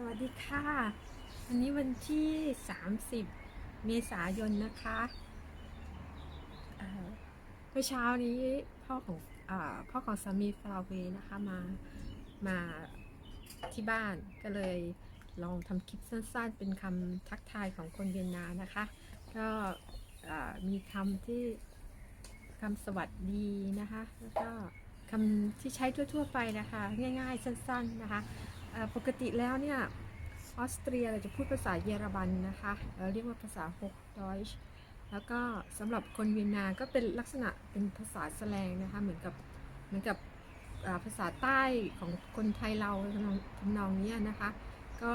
สวัสดีค่ะ วันนี้วันที่ 30 เมษายนนะคะเอ่อเมื่อเช้านี้พ่อของอพ่อของสามีฟลาเวนะคะมามาที่บ้านก็เลยลองทำคลิปสั้นๆ เป็นคำทักทายของคนเวียนนานะคะ ก็มีคำที่คำสวัสดีนะคะ แล้วก็คำที่ใช้ทั่วๆไปนะคะ ง่ายๆสั้นๆนะคะ ปกติแล้วเนี่ยออสเตรียเราจะพูดภาษาเยอรมันนะคะเราเรียกว่าภาษาฮกดอยช์แล้วก็สำหรับคนเวียนนาก็เป็นลักษณะเป็นภาษาแสลงนะคะเหมือนกับเหมือนกับภาษาใต้ของคนไทยเราทำนองทำนองนี้นะคะก็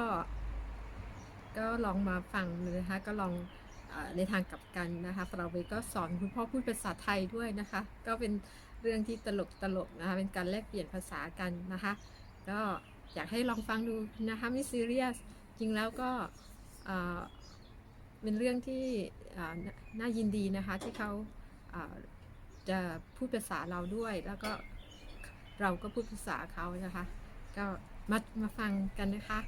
ก็ลองมาฟังเลยนะคะก็ลองในทางกลับกันนะคะเราเวก็สอนคุณพ่อพูดภาษาไทยด้วยนะคะ ก็เป็นเรื่องที่ตลกตลกนะคะเป็นการแลกเปลี่ยนภาษากันนะคะก็ อยากให้ลองฟังดูนะคะไม่ซีเรียสจริงแล้วก็เป็นเรื่องที่น่ายินดีนะคะที่เขาจะพูดภาษาเราด้วย แล้วก็เราก็พูดภาษาเขานะคะ ก็มามาฟังกันนะคะ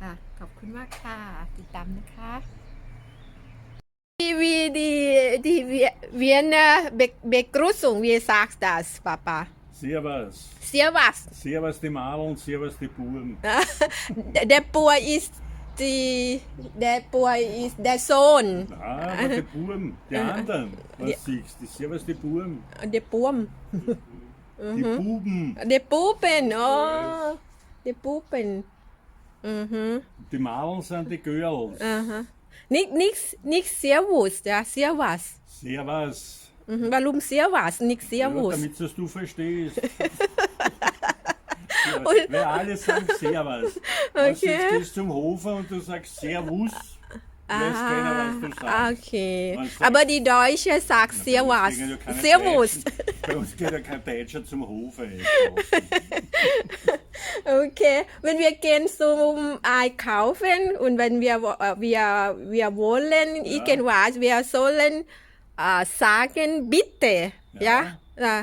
ค่ะขอบคุณมากค่ะ ติดตามนะคะ Wie, wie die, die Wir- Wiener Be Begrüßung, wie sagst das, Papa? Servus. Servus. Servus die Madeln, Servus die Buben. Der der Boy ist die, der Boy ist der Sohn. Ah, aber die Buben, die anderen, was Ja. siehst du? Servus die Buben. Der Burm. Die Buben. Der Buben, oh. Der Buben. Mhm. Die Madeln sind die Girls. Aha. Nicht, nicht, nicht Servus, ja, Servus. Servus. Mhm. Warum Servus, nicht Ja, Servus? damit das du verstehst. Ja, Weil alle sagen Servus. Okay. Okay. Du gehst zum Hofer und du sagst Servus. Weiß keiner, was du sagst. okay. Sagt- Aber die Deutsche sagt gehen ja keine Servus. Bei uns geht ja kein Deutscher zum Hofer. Okay, wenn wir gehen zum Einkaufen und wenn wir, äh, wir, wir wollen irgendwas, wir sollen äh, sagen, bitte. Ja? Ja.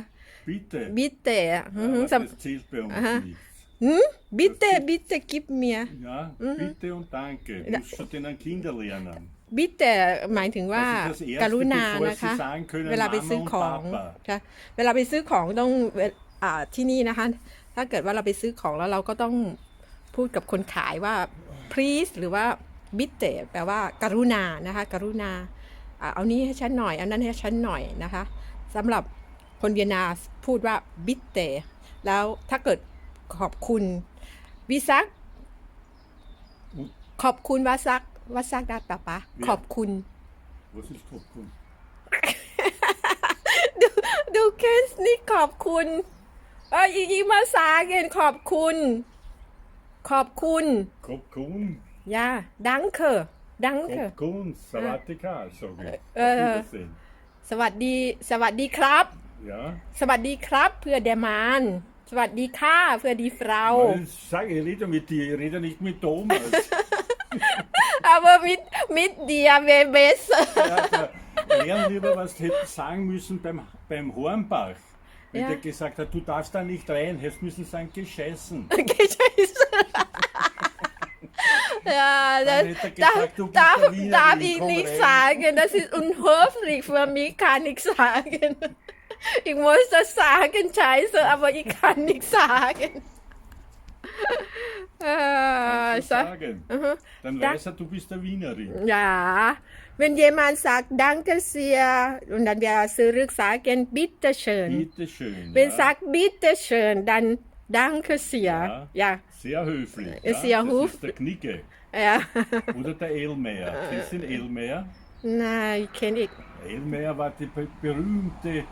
Bitte. bitte. Ja, Mhm. aber Sam- das zählt bei uns Aha. nicht. Hm? Bitte, bitte gib mir. Ja, Mhm. bitte und danke. Musst du den Kinder lernen. bitte หมายถึงว่า Das ist das ก Erste, รุณา bevor นะคะ sie sagen können, เวลาไปซื้อ Mama ของ und Papa. ค่ะเวลาไปซื้อของต้องเวอ่าที่นี่นะคะ ถ้าเกิดว่าเราไปซื้อของแล้วเราก็ต้องพูดกับคนขายว่า please หรือว่า bitte แปลว่าการุณานะคะ กรุณาอ่า เอานี้ให้ฉันหน่อย เอานั้นให้ฉันหน่อยนะคะสำหรับคนเวียนนาพูดว่า bitte แล้วถ้าเกิดขอบคุณวิซัก ขอบคุณวาซักวาซักได้ปะปะขอบคุณ Was ist Kopfkuhn? Du, du kennst nicht ขอบคุณเอ้ยอีกมาสาเกนขอบคุณ ขอบคุณ Kopfkuhn? ยาดังเคอดัง เคอ Kopfkuhn, Savatika, sag ich. Äh. Auf Wiedersehen. สวัสดีสวัสดีครับ Ja? สวัสดีครับเพื่อเดมานสวัสดีค่ะเพื่อดีฟราว Weil ich sage, ich rede mit dir, ich rede nicht mit Thomas. aber mit mit dir wäre besser ja, da lernen lieber, was du hättest sagen müssen beim, beim Hornbach. Wenn Ja. der gesagt hat, du darfst da nicht rein, hättest müssen sagen, gescheißen. Okay, scheiße. Ja, das, darf, gesagt, darf, darf ich nicht sagen. Das ist unhöflich für mich, kann ich sagen. Ich muss das sagen, scheiße, aber ich kann nicht sagen. Äh, so, sagen. Dann Da- weiß er, du bist der Wienerin. ja, wenn jemand sagt, danke sehr, und dann wir zurück sagen, bitteschön. Bitteschön. Wenn ja. sagt, bitteschön, dann danke sehr. Ja, Sehr höflich. Ja. sehr das höflich. ist der Knicke. Ja. Oder der Ehlmeier. Äh. Kennst du den Ehlmeier? Nein, ich kenne ihn. Ehlmeier war die berühmte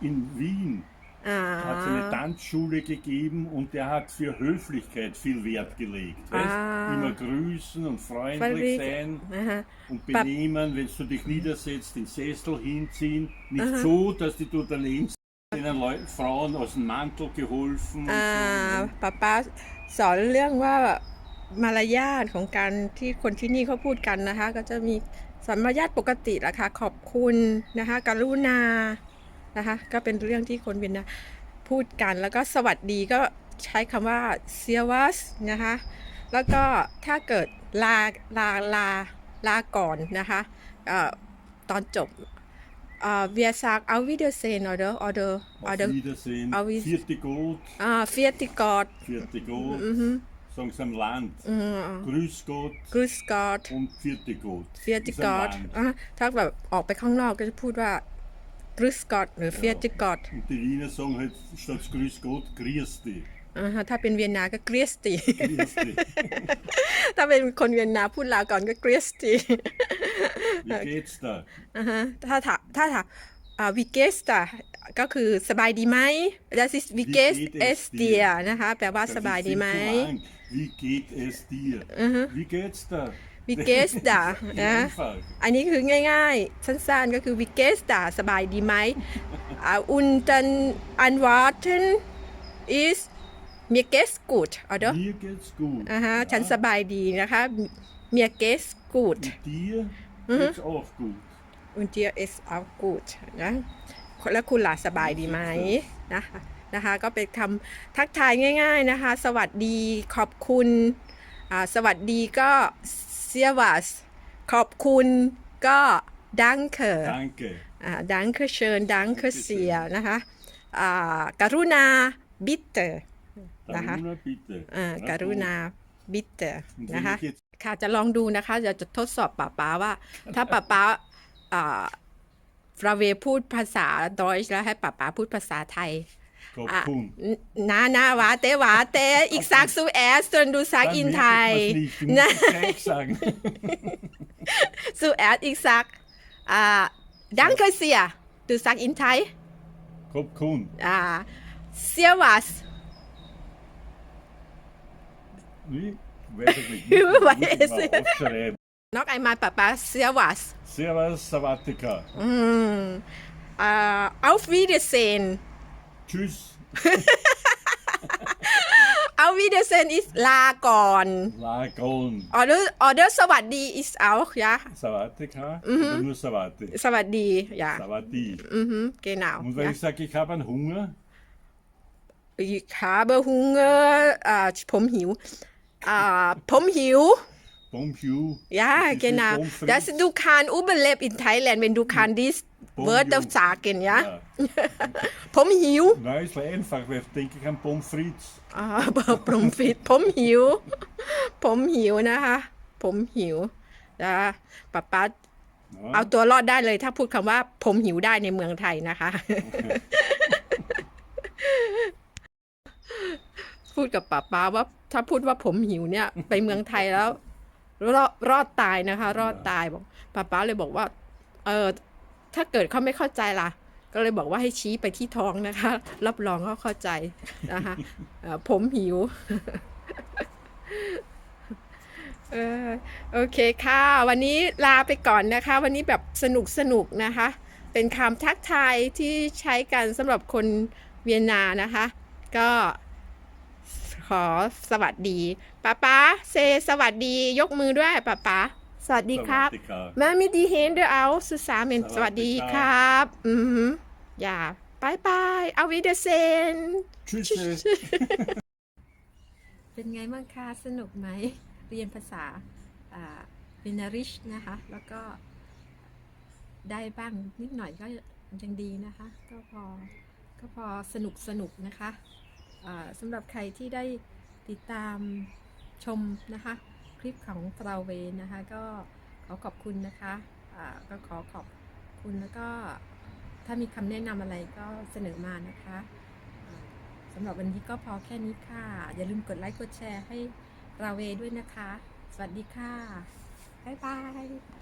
in Wien. Ah. Hat eine Tanzschule gegeben und der hat für Höflichkeit viel Wert gelegt. Ah. Weißt? Immer grüßen und freundlich sein Aha. und benehmen, wenn du dich niedersetzt, den Sessel hinziehen. Nicht Aha. so, dass die du daneben den Leuten, Frauen aus dem Mantel geholfen. Ah, so. Ne? Papa, soll irgendwann าสอนเรื่องว่ามารยาทของการที่คนที่นี่เขาพูดกันนะคะ ก็จะมีสอนมารยาทปกติแหละค่ะขอบคุณนะคะ กรุณานะคะ ก็เป็นเรื่องที่คนเวียนนาพูดกันแล้วก็สวัสดีก็ใช้คำว่าเซียวัสนะคะ แล้วก็ถ้าเกิดลาลาลาลาก่อนนะคะเอ่อตอนจบเอ่อ wir sagen auf Wiedersehen oder oder Auf oder Wiedersehen. Auf Wies- Vierte Gott, อ่า vierte Gott vierte Gott. Sagen sie am Land. Grüß Gott grüß Gott und vierte Gott. vierte Ist am Gott Land. อะถ้าแบบออกไปข้างนอกก็จะพูดว่า grüß Gott หรือ vierte Gott Und die Wiener sagen halt statt Grüß Gott, Grüß dich. อ่าฮะถ้าเป็นเวียนนาก็ grüß dich Grüß dich. ถ้าเป็นคนเวียนนาพูดลาก่อนก็ grüß dich Wie geht's da? อ่าฮะถ้าถามถ้าถามอ่า wie geht's da ก็คือสบายดีไหม das ist wie Wie geht's geht es es dir dir? นะคะ แปลว่า Das สบาย ist ดี viel ไหม zu lang. Wie geht es dir? Wie geht's da? wie geht's da นะ Einfach. อันนี้คือง่ายๆ สั้นๆ ก็คือ wie geht's da สบายดีไหมอ่า und dann antworten ist mir geht's gut oder Mir geht's gut. อ่าฮะ ฉัน Ja. สบายดีนะคะ mir geht's gut Und dir Mhm. geht's auch gut. und dir ist auch gut นะ แล้วคุณล่ะสบายดีไหมนะคะ นะคะ ก็เป็นคำทักทายง่าย ๆนะคะ สวัสดีขอบคุณอ่าสวัสดีก็เซียวัสขอบคุณก็ดังเคอ Danke. อ่าดังเคเชิญดังเคเสียนะคะอ่าการุณาบิเตอร์นะคะ Daruna, bitte. อ่า Na การุ gut. ณาบิเตอร์ Und นะคะ wenn ich jetzt ค่ะจะลองดูนะคะจะจะทดสอบป้าป๊าว่า ถ้าป้าป๊าอ่าฟราเวพูดภาษาดอยแล้วให้ป้าป๊าพูดภาษาไทย Kopf อะ kun. นานาหวาเตหวาเตอีกซักซูแอสจนดูซัก Dann อิน merkt ไทย man's nicht. Du นะ musst es gleich sagen. ซูแอสอีกซักอ่าดังเคยเสียดูซักอินไทย Kopf kun. อ่าเสียวัส Wie? Weiß ich nicht. Ich Muss, weiß muss ich mal es. aufschreiben. นอกไอมาป้าป๊าเสียวัส Servus, Savatika. อืมอ่า auf Wiedersehen Tschüss. auf Wiedersehen ist ลาก่อน Lagon. Oder, oder สวัสดี ist auch ja Savatika? Oder nur Savati? สวัสดี ja Savati. mhm genau Und wenn ja. ich sage, ich habe einen Hunger, ich habe Hunger อ่าผมหิว อ่า ผมหิว Bombiu. ja Das ist wie genau Pommes frites. das du kann überleben in Thailand wenn du kann dies Pommes Wörter frites. sagen ja Ja. ผมหิว Nein, ist einfach, weil ich denke ich an Pommes frites. อ่าผมฟิตผมหิวผมหิวนะคะผมหิวนะป๊าป๊า Ja. เอาตัวรอดได้เลยถ้าพูดคำว่าผมหิวได้ในเมืองไทยนะคะ พูดกับป้าป้าว่า ถ้าพูดว่าผมหิวเนี่ย ไปเมืองไทยแล้วรอดรอดตายนะคะ รอดตายบอกป้าป้าเลยบอกว่า เออ ถ้าเกิดเขาไม่เข้าใจล่ะ ก็เลยบอกว่าให้ชี้ไปที่ท้องนะคะ รับรองเขาเข้าใจนะคะเอ่อผมหิวเออโอเคค่ะ วันนี้ลาไปก่อนนะคะ วันนี้แบบสนุกสนุกนะคะ เป็นคำทักทายที่ใช้กันสำหรับคนเวียนนานะคะ ก็ขอสวัสดีป้าป้าเซสวัสดียกมือด้วยป้าป้า สวัสดีครับ Savatika. แม่มีดีเฮนเดอร์เอาสุสาเมนสสวัวัสสดีดีคครัรับ อือหืออย่าบายบายเอาวิเดเซน Tschüss. เป็นไงบ้างคะ สนุกไหม เรียนภาษาเวนาริชนะคะ แล้วก็ได้บ้างนิดหน่อยก็ยังดีนะคะ ก็พอก็พอสนุกสนุกนะคะอ่าสำหรับใครที่ได้ติดตามชมนะคะ คลิปของฟราวเวนนะคะ ก็ขอขอบคุณนะคะก็ขอขอบคุณแล้วก็ถ้ามีคำแนะนำอะไรก็เสนอมานะคะสำหรับวันนี้ก็พอแค่นี้ค่ะ อย่าลืมกดไลค์กดแชร์ให้ราเวด้วยนะคะ สวัสดีค่ะ บ๊ายบาย